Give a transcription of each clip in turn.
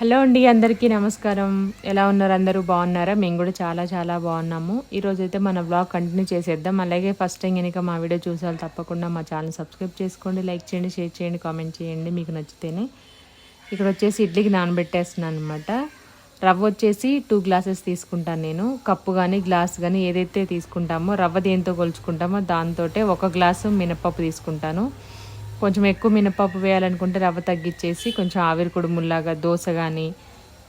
Hello అండి అందరికీ నమస్కారం. ఎలా ఉన్నారు అందరూ? బాగున్నారా? మేము కూడా చాలా చాలా బాగున్నాము. ఈరోజు అయితే మన బ్లాగ్ కంటిన్యూ చేసేద్దాం. అలాగే ఫస్ట్ టైం కనుక మా వీడియో చూసారు తప్పకుండా మా ఛానల్ సబ్స్క్రైబ్ చేసుకోండి లైక్ చేయండి షేర్ చేయండి కామెంట్ చేయండి మీకు నచ్చితేనే. ఇక్కడ వచ్చేసి ఇడ్లీకి నానబెట్టేస్తున్నాను అనమాట రవ్వ వచ్చేసి టూ గ్లాసెస్ తీసుకుంటాను నేను. కప్పు కానీ గ్లాస్ కానీ ఏదైతే తీసుకుంటామో రవ్వ దేంతో కొలుచుకుంటామో దాంతో ఒక గ్లాసు మినపప్పు తీసుకుంటాను. కొంచెం ఎక్కువ మినపప్పు వేయాలనుకుంటే రవ్వ తగ్గించేసి కొంచెం ఆవిరి కుడుముల్లాగా దోశ కానీ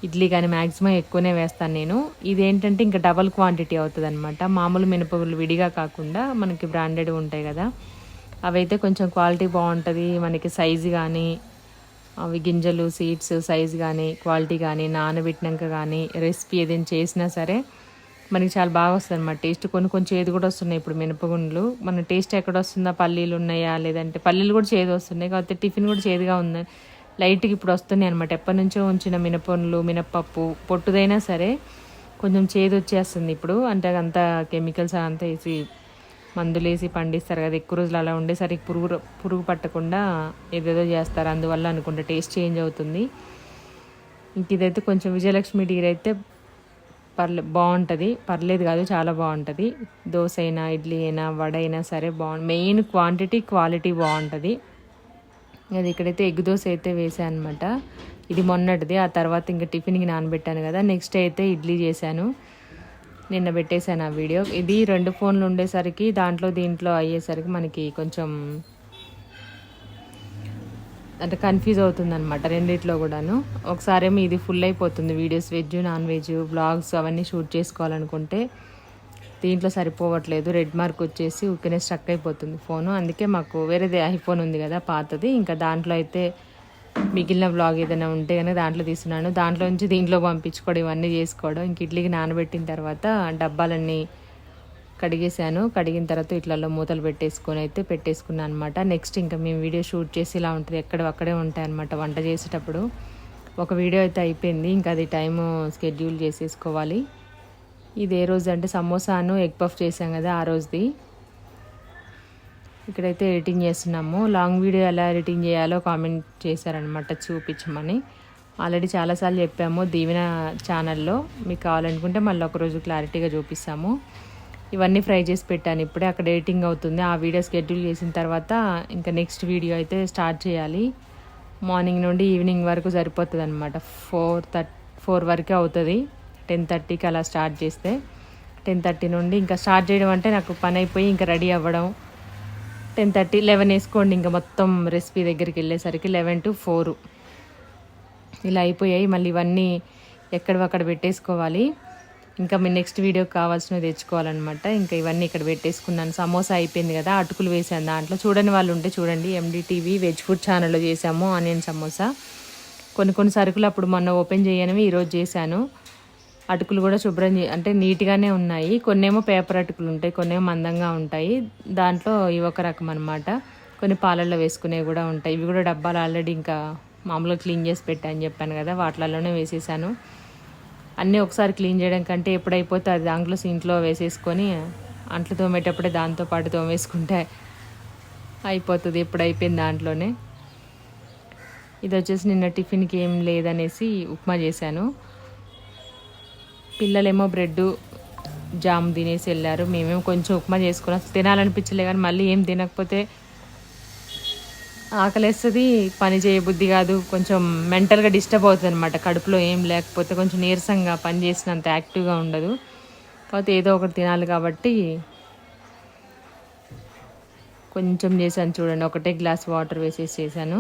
ఇడ్లీ కానీ మ్యాక్సిమం ఎక్కువనే వేస్తాను నేను. ఇదేంటంటే ఇంకా డబల్ క్వాంటిటీ అవుతుంది అనమాట మామూలు మినపప్పులు విడిగా కాకుండా మనకి బ్రాండెడ్ ఉంటాయి కదా. అవైతే కొంచెం క్వాలిటీ బాగుంటుంది. మనకి సైజు కానీ అవి గింజలు సీడ్స్ సైజు కానీ క్వాలిటీ కానీ నానబెట్టినాక కానీ రెసిపీ ఏదైనా చేసినా సరే మనకి చాలా బాగా వస్తుంది అనమాట టేస్ట్ కొన్ని కొన్ని చేదు కూడా వస్తున్నాయి. ఇప్పుడు మినపగుండ్లు మన టేస్ట్ ఎక్కడ వస్తుందా? పల్లీలు ఉన్నాయా? లేదంటే పల్లీలు కూడా చేదు వస్తున్నాయి. కాకపోతే టిఫిన్ కూడా చేదుగా ఉంది. లైట్గా ఇప్పుడు వస్తున్నాయి అనమాట ఎప్పటి నుంచో ఉంచిన మినపండ్లు మినపప్పు పొట్టుదైనా సరే కొంచెం చేదు వచ్చేస్తుంది ఇప్పుడు. అంటే అంతా కెమికల్స్ అంతా వేసి మందులు వేసి పండిస్తారు కదా. ఎక్కువ రోజులు అలా ఉండేసరికి పురుగు పురుగు పట్టకుండా ఏదేదో చేస్తారు. అందువల్ల అనుకుంటా టేస్ట్ చేంజ్ అవుతుంది. ఇంక ఇదైతే కొంచెం విజయలక్ష్మి డీర్ అయితే పర్లే బాగుంటుంది పర్లేదు కాదు చాలా బాగుంటుంది దోశ అయినా ఇడ్లీ అయినా వడ అయినా సరే బాగుంది మెయిన్ క్వాంటిటీ క్వాలిటీ బాగుంటుంది అది ఇక్కడైతే ఎగ్ దోశ అయితే వేసాను అనమాట ఇది మొన్నటిది. ఆ తర్వాత ఇంకా టిఫిన్కి నానబెట్టాను కదా. నెక్స్ట్ అయితే ఇడ్లీ చేశాను. నిన్న పెట్టేశాను ఆ వీడియో. ఇది రెండు ఫోన్లు ఉండేసరికి దాంట్లో దీంట్లో అయ్యేసరికి మనకి కొంచెం అంటే కన్ఫ్యూజ్ అవుతుంది అనమాట రెండిట్లో కూడాను. ఒకసారేమో ఇది ఫుల్ అయిపోతుంది videos veg non veg blogs అవన్నీ షూట్ చేసుకోవాలనుకుంటే దీంట్లో సరిపోవట్లేదు. రెడ్ మార్క్ వచ్చేసి ఉక్కనే స్ట్రక్ అయిపోతుంది ఫోను అందుకే మాకు వేరేది ఐఫోన్ ఉంది కదా పాతది. ఇంకా దాంట్లో అయితే మిగిలిన బ్లాగ్ ఏదైనా ఉంటే కనుక దాంట్లో తీస్తున్నాను. దాంట్లో నుంచి దీంట్లో పంపించుకోవడం ఇవన్నీ చేసుకోవడం ఇంక ఇడ్లీకి నానబెట్టిన తర్వాత డబ్బాలన్నీ కడిగేసాను కడిగిన తర్వాత ఇట్లలో మూతలు పెట్టేసుకొని అయితే పెట్టేసుకున్నాను అనమాట నెక్స్ట్ ఇంకా మేము వీడియో షూట్ చేసి ఇలా ఉంటుంది. ఎక్కడ అక్కడే ఉంటాయి అనమాట వంట చేసేటప్పుడు. ఒక వీడియో అయితే అయిపోయింది. ఇంకా అది టైం స్కెడ్యూల్ చేసేసుకోవాలి. ఇది ఏ రోజు అంటే సమోసాను ఎగ్ పఫ్ చేసాం కదా ఆ రోజుది. ఇక్కడైతే ఎడిటింగ్ చేస్తున్నాము. లాంగ్ వీడియో ఎలా ఎడిటింగ్ చేయాలో కామెంట్ చేశారనమాట చూపించమని. ఆల్రెడీ చాలాసార్లు చెప్పాము దీవెన ఛానల్లో. మీకు కావాలనుకుంటే మళ్ళీ ఒకరోజు క్లారిటీగా చూపిస్తాము. ఇవన్నీ ఫ్రై చేసి పెట్టాను. ఇప్పుడే అక్కడ ఎడిటింగ్ అవుతుంది. ఆ వీడియో షెడ్యూల్ చేసిన తర్వాత ఇంకా నెక్స్ట్ వీడియో అయితే స్టార్ట్ చేయాలి. మార్నింగ్ నుండి ఈవినింగ్ వరకు సరిపోతుంది అనమాట ఫోర్ థర్టీ ఫోర్ వరకే అవుతుంది. టెన్ థర్టీకి అలా స్టార్ట్ చేస్తే. టెన్ థర్టీ నుండి ఇంకా స్టార్ట్ చేయడం అంటే నాకు పని అయిపోయి ఇంకా రెడీ అవ్వడం. టెన్ థర్టీ లెవెన్ వేసుకోండి. ఇంకా మొత్తం రెసిపీ దగ్గరికి వెళ్ళేసరికి లెవెన్ టు ఫోర్. ఇలా అయిపోయాయి. మళ్ళీ ఇవన్నీ ఎక్కడవక్కడ పెట్టేసుకోవాలి. ఇంకా మీ నెక్స్ట్ వీడియోకి కావాల్సినవి తెచ్చుకోవాలన్నమాట. ఇంకా ఇవన్నీ ఇక్కడ పెట్టేసుకున్నాను. సమోసా అయిపోయింది కదా అటుకులు వేసాను దాంట్లో. చూడని వాళ్ళు ఉంటే చూడండి ఎండిటీవీ వెజ్ ఫుడ్ ఛానల్లో చేసాము ఆనియన్ సమోసా. కొన్ని కొన్ని సరుకులు అప్పుడు మొన్న ఓపెన్ చేయనివి ఈరోజు చేశాను. అటుకులు కూడా శుభ్రం అంటే నీట్గానే ఉన్నాయి. కొన్నేమో పేపర్ అటుకులు ఉంటాయి కొన్నేమో మందంగా ఉంటాయి. దాంట్లో ఇవి ఒక రకం అనమాట కొన్ని పాలల్లో వేసుకునేవి కూడా ఉంటాయి. ఇవి కూడా డబ్బాలు ఆల్రెడీ ఇంకా మామూలుగా క్లీన్ చేసి పెట్టా అని చెప్పాను కదా వాటిలలోనే వేసేసాను. అన్నీ ఒకసారి క్లీన్ చేయడం కంటే ఎప్పుడైపోతే అది దాంట్లో సీంట్లో వేసేసుకొని అంట్లు తోమేటప్పుడే దాంతో పాటు తోమేసుకుంటే అయిపోతుంది. ఎప్పుడు అయిపోయింది దాంట్లోనే. ఇది వచ్చేసి నిన్న టిఫిన్కి ఏం లేదనేసి ఉప్మా చేశాను. పిల్లలేమో బ్రెడ్ జామ్ తినేసి వెళ్ళారు. మేమేమో కొంచెం ఉప్మా చేసుకుని అసలు తినాలనిపించలే కానీ మళ్ళీ ఏం తినకపోతే ఆకలేస్తుంది పని చేయబుద్ధి కాదు కొంచెం మెంటల్గా డిస్టర్బ్ అవుతుంది అనమాట కడుపులో ఏం లేకపోతే కొంచెం నీరసంగా పని చేసినంత యాక్టివ్గా ఉండదు. కాకపోతే ఏదో ఒకటి తినాలి కాబట్టి కొంచెం చేశాను చూడండి. ఒకటే గ్లాస్ వాటర్ వేసేసి చేశాను.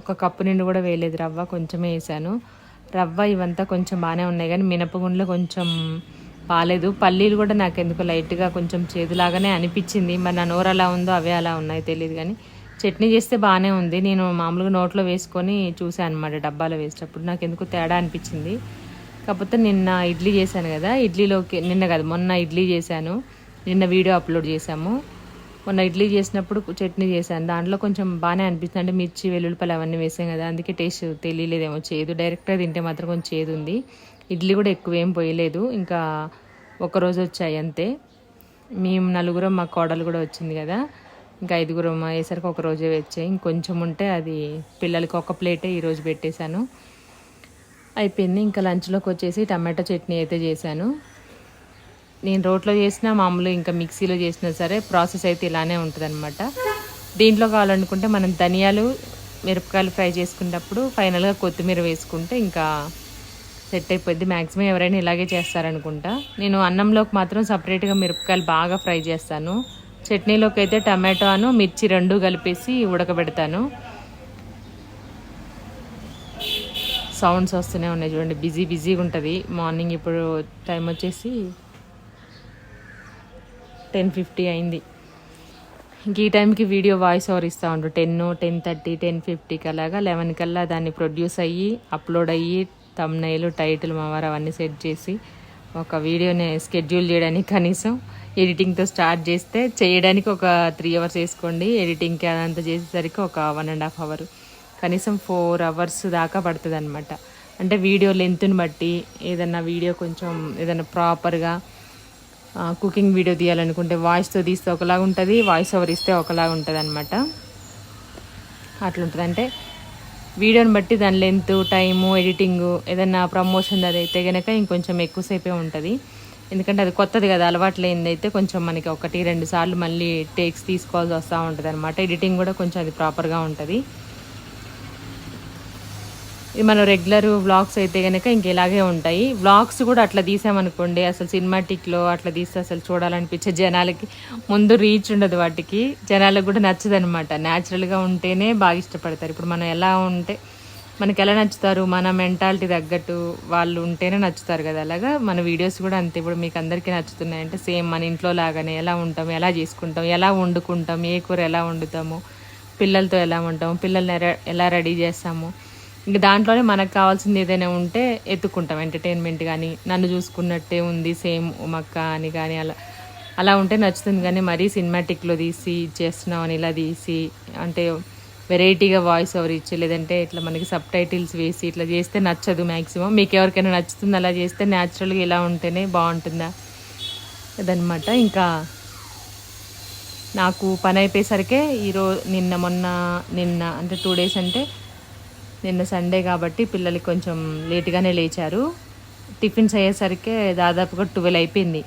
ఒక కప్పు నిండు కూడా వేయలేదు రవ్వ కొంచెమే వేసాను రవ్వ ఇవంతా కొంచెం బాగానే ఉన్నాయి కానీ మినపగుండ్లో కొంచెం బాగాలేదు పల్లీలు కూడా నాకు ఎందుకు లైట్గా కొంచెం చేదులాగానే అనిపించింది. మరి నా నోరు అలా ఉందో అవే అలా ఉన్నాయి తెలియదు కానీ చట్నీ చేస్తే బాగానే ఉంది. నేను మామూలుగా నోట్లో వేసుకొని చూసాను అనమాట డబ్బాలో వేసేటప్పుడు. నాకు ఎందుకు తేడా అనిపించింది. కాకపోతే నిన్న ఇడ్లీ చేశాను కదా. ఇడ్లీలోకి నిన్న కదా మొన్న ఇడ్లీ చేశాను. నిన్న వీడియో అప్లోడ్ చేశాము. మొన్న ఇడ్లీ చేసినప్పుడు చట్నీ చేశాను. దాంట్లో కొంచెం బాగానే అనిపిస్తుంది. అంటే మిర్చి వెల్లుల్లిపల్లి అవన్నీ వేసాం కదా. అందుకే టేస్ట్ తెలియలేదేమో. చేదు. డైరెక్ట్గా తింటే మాత్రం కొంచెం చేదు ఉంది. ఇడ్లీ కూడా ఎక్కువ ఏం పోయలేదు. ఇంకా ఒకరోజు వచ్చాయి అంతే. మేము నలుగురం మా కోడలు కూడా వచ్చింది కదా. ఇంకా ఐదుగురం అయ్యేసరికి ఒక రోజే వచ్చాయి. ఇంకొంచెం ఉంటే అది పిల్లలకి ఒక ప్లేటే ఈరోజు పెట్టేశాను. అయిపోయింది. ఇంకా లంచ్లోకి వచ్చేసి టమాటో చట్నీ అయితే చేశాను. నేను రోట్లో చేసిన మామూలు ఇంకా మిక్సీలో చేసినా సరే ప్రాసెస్ అయితే ఇలానే ఉంటుంది దీంట్లో కావాలనుకుంటే మనం ధనియాలు మిరపకాయలు ఫ్రై చేసుకున్నప్పుడు ఫైనల్గా కొత్తిమీర వేసుకుంటే ఇంకా సెట్ అయిపోద్ది. మ్యాక్సిమం ఎవరైనా ఇలాగే చేస్తారనుకుంటా. నేను అన్నంలోకి మాత్రం సపరేట్గా మిరపకాయలు బాగా ఫ్రై చేస్తాను. చట్నీలోకి అయితే టమాటోను మిర్చి రెండు కలిపేసి ఉడకబెడతాను. సౌండ్స్ వస్తూనే ఉన్నాయి చూడండి. బిజీ బిజీగా ఉంటుంది మార్నింగ్ ఇప్పుడు టైం వచ్చేసి టెన్ ఫిఫ్టీ అయింది. ఇంక ఈ టైంకి వీడియో వాయిస్ ఓవర్ ఇస్తూ ఉండు. టెన్ టెన్ థర్టీ టెన్ ఫిఫ్టీకి అలాగా లెవెన్ కల్లా దాన్ని ప్రొడ్యూస్ అయ్యి అప్లోడ్ అయ్యి తమ్నైలు టైటిల్ మావారు అవన్నీ సెట్ చేసి ఒక వీడియోని స్కెడ్యూల్ చేయడానికి కనీసం ఎడిటింగ్తో స్టార్ట్ చేస్తే చేయడానికి ఒక త్రీ అవర్స్ వేసుకోండి. ఎడిటింగ్కి అదంతా చేసేసరికి ఒక వన్ అండ్ హాఫ్ అవర్ కనీసం ఫోర్ అవర్స్ దాకా పడుతుంది అనమాట అంటే వీడియో లెంత్ని బట్టి ఏదన్నా వీడియో కొంచెం ఏదైనా ప్రాపర్గా కుకింగ్ వీడియో తీయాలనుకుంటే వాయిస్తో తీస్తే ఒకలాగా ఉంటుంది వాయిస్ ఓవర్ ఇస్తే ఒకలాగా ఉంటుంది అనమాట అట్లుంటుంది. అంటే వీడియోని బట్టి దాని లెంత్ టైము ఎడిటింగు ఏదైనా ప్రమోషన్ అది అయితే కనుక ఇంకొంచెం ఎక్కువసేపే ఉంటుంది. ఎందుకంటే అది కొత్తది కదా అలవాటు లేనిది అయితే కొంచెం మనకి ఒకటి రెండు సార్లు మళ్ళీ టేక్స్ తీసుకోవాల్సి వస్తూ ఉంటుంది అనమాట ఎడిటింగ్ కూడా కొంచెం అది ప్రాపర్గా ఉంటుంది. మన రెగ్యులర్ వ్లాగ్స్ అయితే కనుక ఇంకెలాగే ఉంటాయి. వ్లాగ్స్ కూడా అట్లా తీసామనుకోండి అసలు సినిమాటిక్లో అట్లా తీస్తే అసలు చూడాలనిపించే జనాలకి ముందు రీచ్ ఉండదు వాటికి. జనాలకు కూడా నచ్చదు అనమాట న్యాచురల్గా ఉంటేనే బాగా ఇష్టపడతారు. ఇప్పుడు మనం ఎలా ఉంటే మనకి ఎలా నచ్చుతారు మన మెంటాలిటీ తగ్గట్టు వాళ్ళు ఉంటేనే నచ్చుతారు కదా. అలాగా మన వీడియోస్ కూడా అంతే. ఇప్పుడు మీకు అందరికీ నచ్చుతున్నాయంటే సేమ్ మన ఇంట్లో లాగానే ఎలా ఉంటాం ఎలా చేసుకుంటాం ఎలా వండుకుంటాం ఏ కూర ఎలా వండుతాము పిల్లలతో ఎలా ఉంటాము పిల్లల్ని ఎలా రెడీ చేస్తాము ఇంకా దాంట్లోనే మనకు కావాల్సింది ఏదైనా ఉంటే ఎత్తుకుంటాం. ఎంటర్టైన్మెంట్ కానీ నన్ను చూసుకున్నట్టే ఉంది సేమ్ మక్క అని కానీ అలా అలా ఉంటే నచ్చుతుంది. కానీ మరీ సినిమాటిక్లో తీసి చేస్తున్నాం అని ఇలా తీసి అంటే వెరైటీగా వాయిస్ ఓవర్ ఇచ్చి లేదంటే ఇట్లా మనకి సబ్ టైటిల్స్ వేసి ఇట్లా చేస్తే నచ్చదు మ్యాక్సిమం మీకు ఎవరికైనా నచ్చుతుంది అలా చేస్తే న్యాచురల్గా ఇలా ఉంటేనే బాగుంటుందా? అదనమాట ఇంకా నాకు పని అయిపోయేసరికే ఈరోజు నిన్న మొన్న నిన్న అంటే టూ డేస్ అంటే నిన్న సండే కాబట్టి పిల్లలు కొంచెం లేట్గానే లేచారు. టిఫిన్స్ అయ్యేసరికి దాదాపుగా ట్వెల్వ్ అయిపోయింది.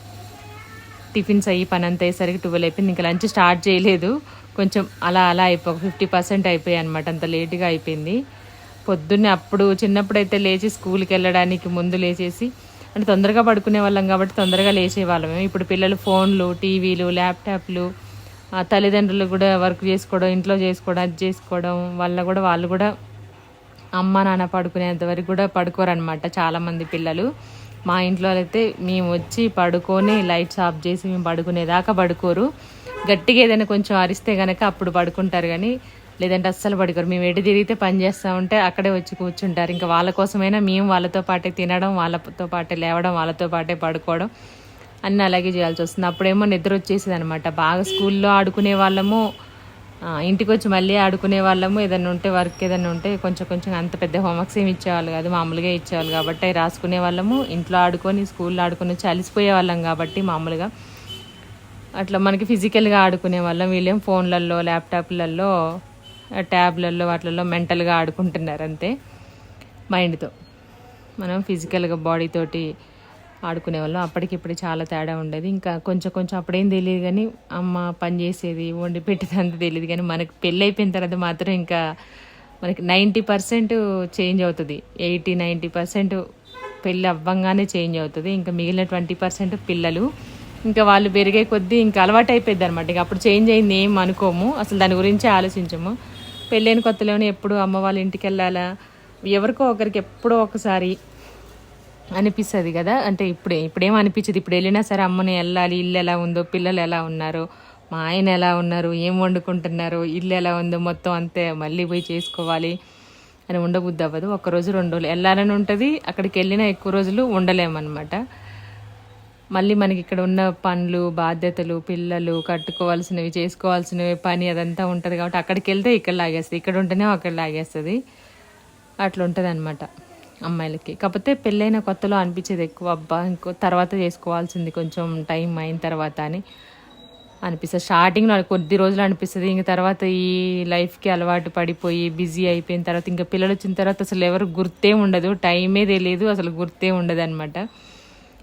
టిఫిన్స్ అయ్యి పని అంత అయ్యేసరికి ట్వెల్వ్ అయిపోయింది. ఇంకా లంచ్ స్టార్ట్ చేయలేదు. కొంచెం అలా అలా అయిపో ఫిఫ్టీ పర్సెంట్ అయిపోయాయి అనమాట అంత లేట్గా అయిపోయింది. పొద్దున్నే అప్పుడు చిన్నప్పుడు అయితే లేచి స్కూల్కి వెళ్ళడానికి ముందు లేచేసి అంటే తొందరగా పడుకునే వాళ్ళం కాబట్టి తొందరగా లేచేవాళ్ళం ఇప్పుడు పిల్లలు ఫోన్లు టీవీలు ల్యాప్టాప్లు తల్లిదండ్రులు కూడా వర్క్ చేసుకోవడం ఇంట్లో చేసుకోవడం అది చేసుకోవడం వల్ల కూడా వాళ్ళు కూడా అమ్మ నాన్న పడుకునేంత వరకు కూడా పడుకోరనమాట చాలామంది పిల్లలు. మా ఇంట్లో అయితే మేము వచ్చి పడుకొని లైట్స్ ఆఫ్ చేసి మేము పడుకునేదాకా పడుకోరు. గట్టిగా ఏదైనా కొంచెం అరిస్తే కనుక అప్పుడు పడుకుంటారు కానీ లేదంటే అస్సలు పడుకోరు. మేము ఎటు తిరిగితే పని చేస్తూ ఉంటే అక్కడే వచ్చి కూర్చుంటారు. ఇంకా వాళ్ళ కోసమైనా మేము వాళ్ళతో పాటే తినడం వాళ్ళతో పాటే లేవడం వాళ్ళతో పాటే పడుకోవడం అన్నీ అలాగే చేయాల్సి వస్తుంది. అప్పుడేమో నిద్ర వచ్చేసేది అనమాట బాగా స్కూల్లో ఆడుకునే వాళ్ళము ఇంటికి వచ్చి మళ్ళీ ఆడుకునే వాళ్ళము. ఏదైనా ఉంటే వర్క్ ఏదైనా ఉంటే కొంచెం కొంచెం అంత పెద్ద హోంవర్క్స్ ఏమి ఇచ్చేవాళ్ళు కాదు. మామూలుగా ఇచ్చేవాళ్ళు కాబట్టి అవి రాసుకునే వాళ్ళము. ఇంట్లో ఆడుకొని స్కూల్లో ఆడుకొని చలిసిపోయే వాళ్ళం కాబట్టి మామూలుగా. అట్లా మనకి ఫిజికల్గా ఆడుకునే వాళ్ళం. వీళ్ళేం ఫోన్లలో ల్యాప్టాప్లలో ట్యాబ్లలో వాటిలలో మెంటల్గా ఆడుకుంటున్నారు అంతే. మైండ్తో. మనం ఫిజికల్గా బాడీతోటి ఆడుకునేవాళ్ళం. అప్పటికిప్పుడు చాలా తేడా ఉండేది. ఇంకా కొంచెం కొంచెం అప్పుడేం తెలియదు కానీ అమ్మ పని చేసేది వండి అంత తెలియదు కానీ మనకు పెళ్ళి అయిపోయిన తర్వాత మాత్రం ఇంకా మనకి నైంటీ పర్సెంట్ చేంజ్ అవుతుంది. ఎయిటీ నైంటీ పర్సెంట్ పెళ్ళి అవ్వంగానే చేంజ్ అవుతుంది. ఇంకా మిగిలిన ట్వంటీ పర్సెంట్ పిల్లలు. ఇంకా వాళ్ళు పెరిగే కొద్దీ ఇంకా అలవాటు అయిపోయింది అనమాట ఇంకా అప్పుడు చేంజ్ అయింది ఏం అనుకోము. అసలు దాని గురించి ఆలోచించము. పెళ్ళైన కొత్తలోనే ఎప్పుడు అమ్మ వాళ్ళ ఇంటికి వెళ్ళాలా? ఎవరికో ఒకరికి ఎప్పుడో ఒకసారి అనిపిస్తుంది కదా. అంటే ఇప్పుడే ఇప్పుడేం అనిపించదు. ఇప్పుడు వెళ్ళినా సరే అమ్మని వెళ్ళాలి ఇల్లు ఎలా ఉందో పిల్లలు ఎలా ఉన్నారు మా ఆయన ఎలా ఉన్నారు ఏం వండుకుంటున్నారు ఇల్లు ఎలా ఉందో మొత్తం అంతే మళ్ళీ పోయి చేసుకోవాలి అని ఉండబుద్ది అవ్వదు ఒక్కరోజు రెండు రోజులు వెళ్ళాలని ఉంటుంది. అక్కడికి వెళ్ళినా ఎక్కువ రోజులు ఉండలేమన్నమాట. మళ్ళీ మనకి ఇక్కడ ఉన్న పనులు బాధ్యతలు పిల్లలు కట్టుకోవాల్సినవి చేసుకోవాల్సినవి పని అదంతా ఉంటుంది కాబట్టి అక్కడికి వెళ్తే ఇక్కడ లాగేస్తుంది. ఇక్కడ ఉంటేనే అక్కడ లాగేస్తుంది. అట్లా ఉంటుంది అనమాట అమ్మాయిలకి. కాకపోతే పెళ్ళైన కొత్తలో అనిపించేది ఎక్కువ అబ్బా ఇంకో తర్వాత చేసుకోవాల్సింది కొంచెం టైం అయిన తర్వాత అని అనిపిస్తుంది. స్టార్టింగ్లో కొద్ది రోజులు అనిపిస్తుంది. ఇంక తర్వాత ఈ లైఫ్కి అలవాటు పడిపోయి బిజీ అయిపోయిన తర్వాత ఇంకా పిల్లలు వచ్చిన తర్వాత అసలు ఎవరు గుర్తే ఉండదు. టైమే తెలియదు అసలు గుర్తే ఉండదు అనమాట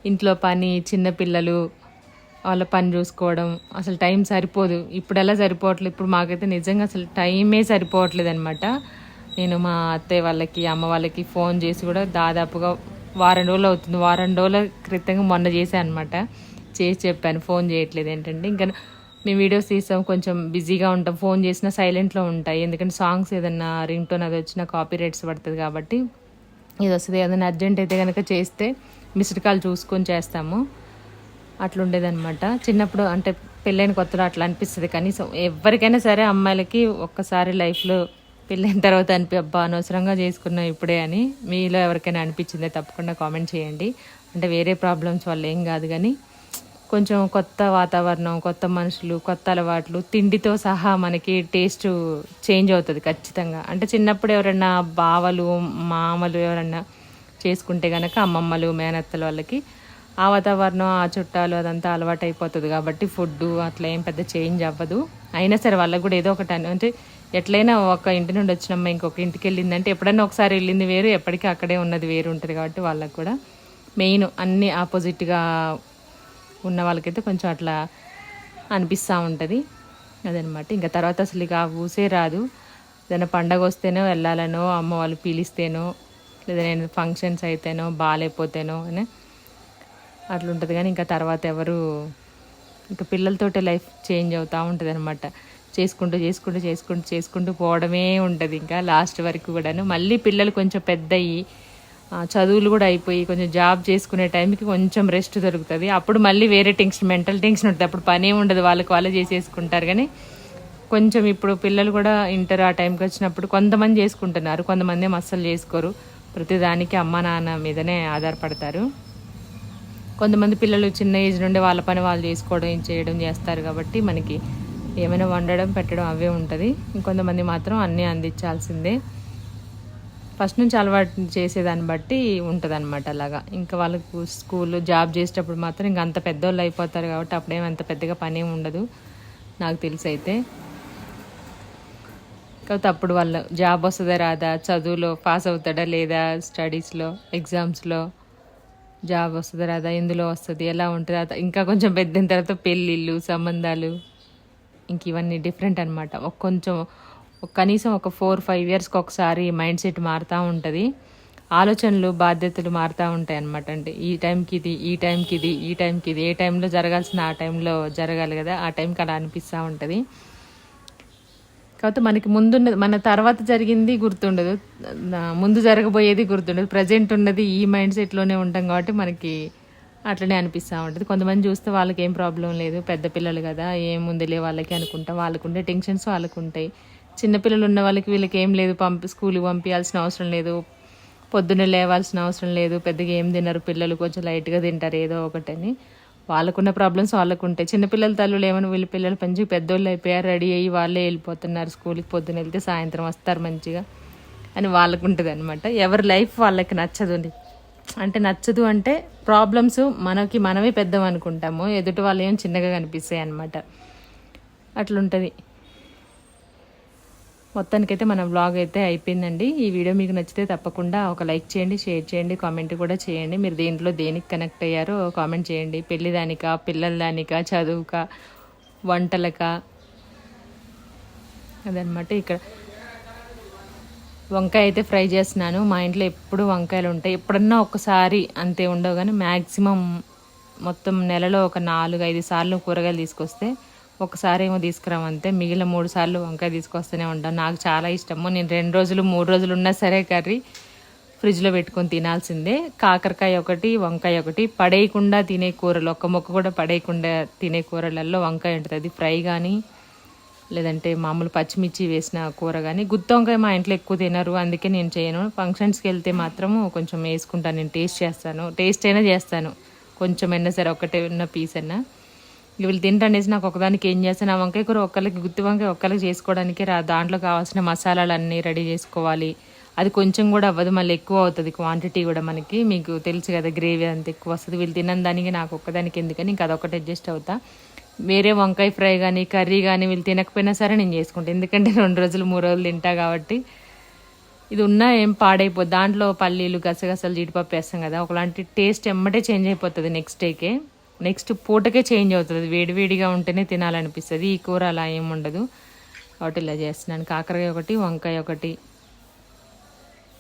ఇంట్లో పని చిన్న పిల్లలు వాళ్ళ పని చూసుకోవడం అసలు టైం సరిపోదు. ఇప్పుడు ఎలా సరిపోవట్లేదు ఇప్పుడు మాకైతే నిజంగా అసలు టైమే సరిపోవట్లేదు అనమాట నేను మా అత్తయ్య వాళ్ళకి అమ్మ వాళ్ళకి ఫోన్ చేసి కూడా దాదాపుగా వారం రోజులు అవుతుంది. వారం రోజుల క్రితంగా మొన్న చేశాను అనమాట చేసి చెప్పాను ఫోన్ చేయట్లేదు ఏంటంటే. ఇంకా మేము వీడియోస్ తీస్తాం కొంచెం బిజీగా ఉంటాం. ఫోన్ చేసినా సైలెంట్లో ఉంటాయి. ఎందుకంటే సాంగ్స్ ఏదన్నా రింగ్ టోన్ అది వచ్చినా కాపీ రైట్స్ పడుతుంది కాబట్టి ఇది వస్తుంది. ఏదైనా అర్జెంట్ అయితే కనుక చేస్తే మిస్డ్ కాల్ చూసుకొని చేస్తాము. అట్లుండేదనమాట చిన్నప్పుడు అంటే పెళ్ళైన కొత్తలో అట్లా అనిపిస్తుంది. కనీసం ఎవరికైనా సరే అమ్మాయిలకి ఒక్కసారి లైఫ్లో పెళ్ళైన తర్వాత అనిపి అబ్బా అనవసరంగా చేసుకున్నాం ఇప్పుడే అని మీలో ఎవరికైనా అనిపించిందే తప్పకుండా కామెంట్ చేయండి. అంటే వేరే ప్రాబ్లమ్స్ వల్ల ఏం కాదు కానీ కొంచెం కొత్త వాతావరణం కొత్త మనుషులు కొత్త అలవాట్లు తిండితో సహా మనకి టేస్ట్ చేంజ్ అవుతుంది ఖచ్చితంగా. అంటే చిన్నప్పుడు ఎవరైనా బావలు మామలు ఎవరన్నా చేసుకుంటే కనుక అమ్మమ్మలు మేనత్తల వాళ్ళకి ఆ వాతావరణం ఆ చుట్టాలు అదంతా అలవాటు అయిపోతుంది కాబట్టి ఫుడ్ అట్లా ఏం పెద్ద చేంజ్ అవ్వదు. అయినా సరే వాళ్ళకి కూడా ఏదో ఒకటి అంటే ఎట్లయినా ఒక ఇంటి నుండి వచ్చినమ్మ ఇంకొక ఇంటికి వెళ్ళిందంటే ఎప్పుడైనా ఒకసారి వెళ్ళింది వేరు ఎప్పటికీ అక్కడే ఉన్నది వేరు ఉంటుంది కాబట్టి వాళ్ళకి కూడా మెయిన్ అన్ని ఆపోజిట్గా ఉన్న వాళ్ళకైతే కొంచెం అట్లా అనిపిస్తూ ఉంటుంది. అదనమాట. ఇంకా తర్వాత అసలు ఇక ఊసే రాదు. ఏదైనా పండగ వస్తేనో వెళ్ళాలనో అమ్మ వాళ్ళు పిలిస్తేనో లేదా నేను ఫంక్షన్స్ అయితేనో బాగాలేకపోతేనో అని అట్లుంటుంది. కానీ ఇంకా తర్వాత ఎవరు ఇంకా పిల్లలతోటి లైఫ్ చేంజ్ అవుతూ ఉంటుంది అనమాట చేసుకుంటూ చేసుకుంటూ చేసుకుంటూ చేసుకుంటూ పోవడమే ఉంటుంది. ఇంకా లాస్ట్ వరకు కూడాను. మళ్ళీ పిల్లలు కొంచెం పెద్ద అయ్యి చదువులు కూడా అయిపోయి కొంచెం జాబ్ చేసుకునే టైంకి కొంచెం రెస్ట్ దొరుకుతుంది. అప్పుడు మళ్ళీ వేరే టెన్షన్ మెంటల్ టెన్షన్ ఉంటుంది. అప్పుడు పని ఉండదు. వాళ్ళకి వాళ్ళే చేసేసుకుంటారు. కానీ కొంచెం ఇప్పుడు పిల్లలు కూడా ఇంటర్ ఆ టైంకి వచ్చినప్పుడు కొంతమంది చేసుకుంటున్నారు. కొంతమంది అస్సలు చేసుకోరు. ప్రతిదానికి అమ్మ నాన్న మీదనే ఆధారపడతారు. కొంతమంది పిల్లలు చిన్న ఏజ్ నుండి వాళ్ళ పని వాళ్ళు చేసుకోవడం చేయడం చేస్తారు కాబట్టి మనకి ఏమైనా వండడం పెట్టడం అవే ఉంటుంది. ఇంకొంతమంది మాత్రం అన్నీ అందించాల్సిందే. ఫస్ట్ నుంచి అలవాటు చేసేదాన్ని బట్టి ఉంటుంది అనమాట అలాగా. ఇంకా వాళ్ళకు స్కూల్ జాబ్ చేసేటప్పుడు మాత్రం ఇంకా అంత పెద్దోళ్ళు అయిపోతారు కాబట్టి అప్పుడేం అంత పెద్దగా పని ఏమి ఉండదు. నాకు తెలిసి అయితే. కాకపోతే అప్పుడు వాళ్ళ జాబ్ వస్తుందా రాదా చదువులో పాస్ అవుతాడా లేదా స్టడీస్లో ఎగ్జామ్స్లో జాబ్ వస్తుందా రాదా ఎందులో వస్తుంది ఎలా ఉంటుందా ఇంకా కొంచెం పెద్ద తర్వాత పెళ్ళిళ్ళు సంబంధాలు ఇంక ఇవన్నీ డిఫరెంట్ అనమాట ఒక కొంచెం కనీసం ఒక ఫోర్ ఫైవ్ ఇయర్స్కి ఒకసారి మైండ్ సెట్ మారుతూ ఉంటుంది. ఆలోచనలు బాధ్యతలు మారుతూ ఉంటాయి అనమాట అంటే ఈ టైంకి ఇది ఈ టైంకి ఇది ఈ టైంకి ఇది. ఏ టైంలో జరగాల్సిన ఆ టైంలో జరగాలి కదా ఆ టైంకి అలా అనిపిస్తూ ఉంటుంది. కాకపోతే మనకి ముందున్న మన తర్వాత జరిగింది గుర్తుండదు. ముందు జరగబోయేది గుర్తుండదు. ప్రజెంట్ ఉన్నది ఈ మైండ్ సెట్లోనే ఉంటాం కాబట్టి మనకి అట్లనే అనిపిస్తూ ఉంటుంది. కొంతమంది చూస్తే వాళ్ళకి ఏం ప్రాబ్లం లేదు. పెద్ద పిల్లలు కదా ఏముందిలే వాళ్ళకి అనుకుంటాం. వాళ్ళకు ఉండే టెన్షన్స్ వాళ్ళకు ఉంటాయి చిన్నపిల్లలు ఉన్న వాళ్ళకి వీళ్ళకి ఏం లేదు. పంపి స్కూల్కి పంపించాల్సిన అవసరం లేదు. పొద్దున్నే లేవాల్సిన అవసరం లేదు. పెద్దగా ఏం తినరు పిల్లలు. కొంచెం లైట్గా తింటారు ఏదో ఒకటని. వాళ్ళకున్న ప్రాబ్లమ్స్ వాళ్ళకు ఉంటాయి చిన్నపిల్లల తల్లులు ఏమైనా వీళ్ళ పిల్లలు మంచి పెద్దోళ్ళు అయిపోయారు రెడీ అయ్యి వాళ్ళే వెళ్ళిపోతున్నారు. స్కూల్కి పొద్దున్న వెళ్తే సాయంత్రం వస్తారు మంచిగా అని వాళ్ళకు ఉంటుంది అనమాట ఎవరి లైఫ్ వాళ్ళకి నచ్చదు అంటే నచ్చదు అంటే ప్రాబ్లమ్స్ మనకి మనమే పెద్దం అనుకుంటాము. ఎదుటి వాళ్ళు ఏం చిన్నగా కనిపిస్తాయి అనమాట అట్లుంటుంది. మొత్తానికైతే మన వ్లాగ్ అయితే అయిపోయిందండి. ఈ వీడియో మీకు నచ్చితే తప్పకుండా ఒక లైక్ చేయండి షేర్ చేయండి కామెంట్ కూడా చేయండి. మీరు దేంట్లో దేనికి కనెక్ట్ అయ్యారో కామెంట్ చేయండి. పెళ్ళి దానికా పిల్లల దానికా చదువుకా వంటలకా అదనమాట ఇక్కడ వంకాయ అయితే ఫ్రై చేస్తున్నాను. మా ఇంట్లో ఎప్పుడు వంకాయలు ఉంటాయి. ఎప్పుడన్నా ఒకసారి అంతే ఉండవు కానీ మ్యాక్సిమం మొత్తం నెలలో ఒక నాలుగు ఐదు సార్లు కూరగాయలు తీసుకొస్తే ఒకసారి ఏమో తీసుకురాం అంతే. మిగిలిన మూడు సార్లు వంకాయ తీసుకొస్తూనే ఉంటాను నాకు చాలా ఇష్టము నేను రెండు రోజులు మూడు రోజులు ఉన్నా సరే కర్రీ ఫ్రిడ్జ్లో పెట్టుకొని తినాల్సిందే. కాకరకాయ ఒకటి వంకాయ ఒకటి. పడేయకుండా తినే కూరలు ఒక్క మొక్క కూడా పడేయకుండా తినే కూరలలో వంకాయ ఉంటుంది. అది ఫ్రై కానీ లేదంటే మామూలు పచ్చిమిర్చి వేసిన కూర కానీ గుత్తి వంకాయ మా ఇంట్లో ఎక్కువ తినరు అందుకే నేను చేయను. ఫంక్షన్స్కి వెళ్తే మాత్రము కొంచెం వేసుకుంటాను నేను టేస్ట్ చేస్తాను. టేస్ట్ అయినా చేస్తాను. కొంచెం అయినా సరే ఒకటే ఉన్న పీస్ అయినా వీళ్ళు తింటనేసి నాకు ఒకదానికి ఏం చేస్తాను? ఆ వంకాయ కూర ఒక్కరికి గుత్తి వంకాయ ఒక్కరికి చేసుకోవడానికి రా. దాంట్లో కావాల్సిన మసాలాలు అన్నీ రెడీ చేసుకోవాలి. అది కొంచెం కూడా అవ్వదు మళ్ళీ ఎక్కువ అవుతుంది క్వాంటిటీ కూడా మనకి. మీకు తెలుసు కదా గ్రేవీ అంత ఎక్కువ వస్తుంది. వీళ్ళు తినని దానికి నాకు ఒక్కదానికి ఎందుకని ఇంకా అదొకటి అడ్జస్ట్ అవుతా. వేరే వంకాయ ఫ్రై కానీ కర్రీ కానీ వీళ్ళు తినకపోయినా సరే నేను చేసుకుంటాను ఎందుకంటే రెండు రోజులు మూడు రోజులు తింటా కాబట్టి. ఇది ఉన్నా ఏం పాడైపోద్ది దాంట్లో పల్లీలు గసగసాలు జీడిపప్పు వేస్తాం కదా. ఒకలాంటి టేస్ట్ ఎమ్మటే చేంజ్ అయిపోతుంది నెక్స్ట్ డేకే నెక్స్ట్ పూటకే చేంజ్ అవుతుంది. వేడివేడిగా ఉంటేనే తినాలనిపిస్తుంది. ఈ కూర అలా ఏం ఉండదు. కాబట్టి ఇలా చేస్తున్నాను. కాకరకాయ ఒకటి వంకాయ ఒకటి.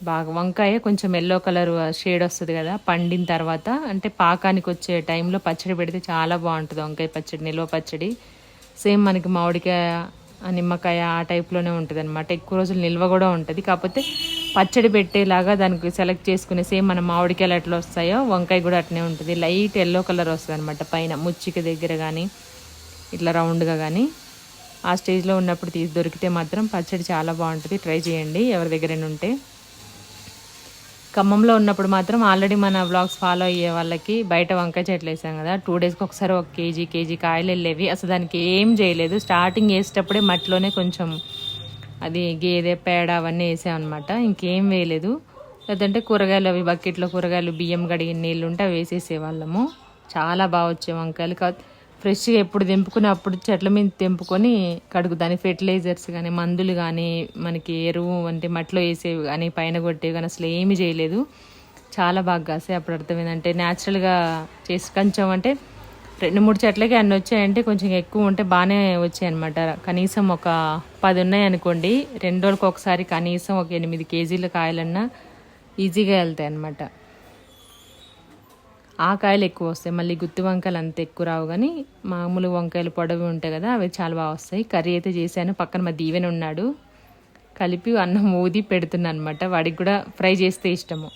బాగా వంకాయ కొంచెం ఎల్లో కలర్ షేడ్ వస్తుంది కదా పండిన తర్వాత అంటే పాకానికి వచ్చే టైంలో పచ్చడి పెడితే చాలా బాగుంటుంది వంకాయ పచ్చడి నిల్వ పచ్చడి. సేమ్ మనకి మామిడికాయ నిమ్మకాయ ఆ టైప్లోనే ఉంటుంది అనమాట ఎక్కువ రోజులు నిల్వ కూడా ఉంటుంది. కాకపోతే పచ్చడి పెట్టేలాగా దానికి సెలెక్ట్ చేసుకునే సేమ్ మన మామిడికాయలు ఎట్లా వస్తాయో వంకాయ కూడా అట్నే ఉంటుంది. లైట్ ఎల్లో కలర్ వస్తుంది అనమాట పైన ముచ్చిక దగ్గర కానీ ఇట్లా రౌండ్గా కానీ ఆ స్టేజ్లో ఉన్నప్పుడు తీసి దొరికితే మాత్రం పచ్చడి చాలా బాగుంటుంది. ట్రై చేయండి ఎవరి దగ్గరైనా ఉంటే. ఖమ్మంలో ఉన్నప్పుడు మాత్రం ఆల్రెడీ మన బ్లాగ్స్ ఫాలో అయ్యే వాళ్ళకి బయట వంకాయ చెట్లు వేసాం కదా. టూ డేస్కి ఒకసారి ఒక కేజీ కేజీ కాయలు వెళ్ళేవి. అసలు దానికి ఏం చేయలేదు. స్టార్టింగ్ వేసేటప్పుడే మట్టిలోనే కొంచెం అది గేదె పేడ అవన్నీ వేసామన్నమాట. ఇంకేం వేయలేదు. లేదంటే కూరగాయలు అవి బకెట్లో కూరగాయలు బియ్యం కడిగిన నీళ్ళు ఉంటే అవి వేసేసేవాళ్ళము. చాలా బాగా వచ్చే వంకాయలు. కాదు ఫ్రెష్గా ఎప్పుడు తెంపుకుని అప్పుడు చెట్ల మీద తెంపుకొని కడుగు. దాని ఫెర్టిలైజర్స్ కానీ మందులు కానీ మనకి ఎరువు అంటే మట్టిలో వేసేవి కానీ పైన కొట్టేవి కానీ అసలు ఏమీ చేయలేదు. చాలా బాగా కాసాయి. అప్పుడు అర్థమైందంటే న్యాచురల్గా చేసి కొంచెం అంటే రెండు మూడు చెట్లకి అన్నీ వచ్చాయంటే కొంచెం ఎక్కువ ఉంటే బాగానే వచ్చాయి అనమాట కనీసం ఒక పది ఉన్నాయి అనుకోండి. రెండు రోజులకు ఒకసారి కనీసం ఒక ఎనిమిది కేజీల కాయలన్నా ఈజీగా వెళ్తాయి అనమాట ఆ కాయలు ఎక్కువ వస్తాయి. మళ్ళీ గుత్తి వంకాయలు అంత ఎక్కువ రావు కానీ మామూలు వంకాయలు పొడవి ఉంటాయి కదా అవి చాలా బాగా వస్తాయి. కర్రీ అయితే చేశాను. పక్కన మా దీవెన ఉన్నాడు. కలిపి అన్నం ఊది పెడుతున్నాను అనమాట వాడికి కూడా ఫ్రై చేస్తే ఇష్టము.